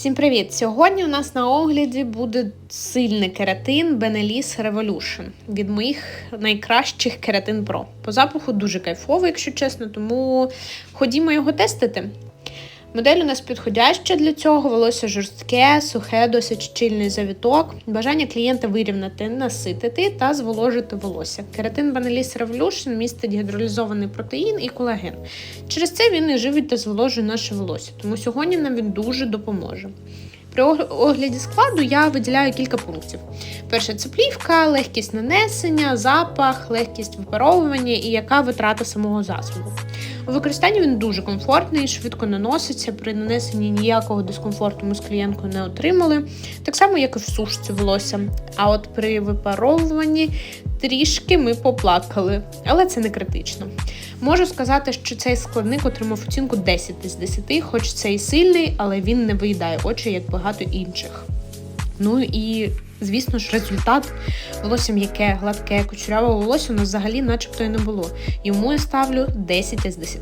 Всім привіт! Сьогодні у нас на огляді буде сильний кератин Benelis Revolution від моїх найкращих кератин Pro. По запаху дуже кайфовий, якщо чесно, тому ходімо його тестити. Модель у нас підходяща для цього, волосся жорстке, сухе, досить щільний завіток. Бажання клієнта вирівняти, наситити та зволожити волосся. Кератин Benellis Revolution містить гідролізований протеїн і колаген. Через це він і живить та зволожує наше волосся, тому сьогодні нам він дуже допоможе. При огляді складу я виділяю кілька пунктів. Перше це плівка, легкість нанесення, запах, легкість випаровування і яка витрата самого засобу. У використанні він дуже комфортний, швидко наноситься. При нанесенні ніякого дискомфорту ми з клієнткою не отримали, так само, як і в сушці волосся. А от при випаровуванні трішки ми поплакали, але це не критично. Можу сказати, що цей складник отримав оцінку 10 з 10, хоч це і сильний, але він не виїдає очі, як багато інших. Ну і, звісно ж, результат волосся м'яке, гладке, кучеряве волосся у взагалі начебто і не було. Йому я ставлю 10 з 10.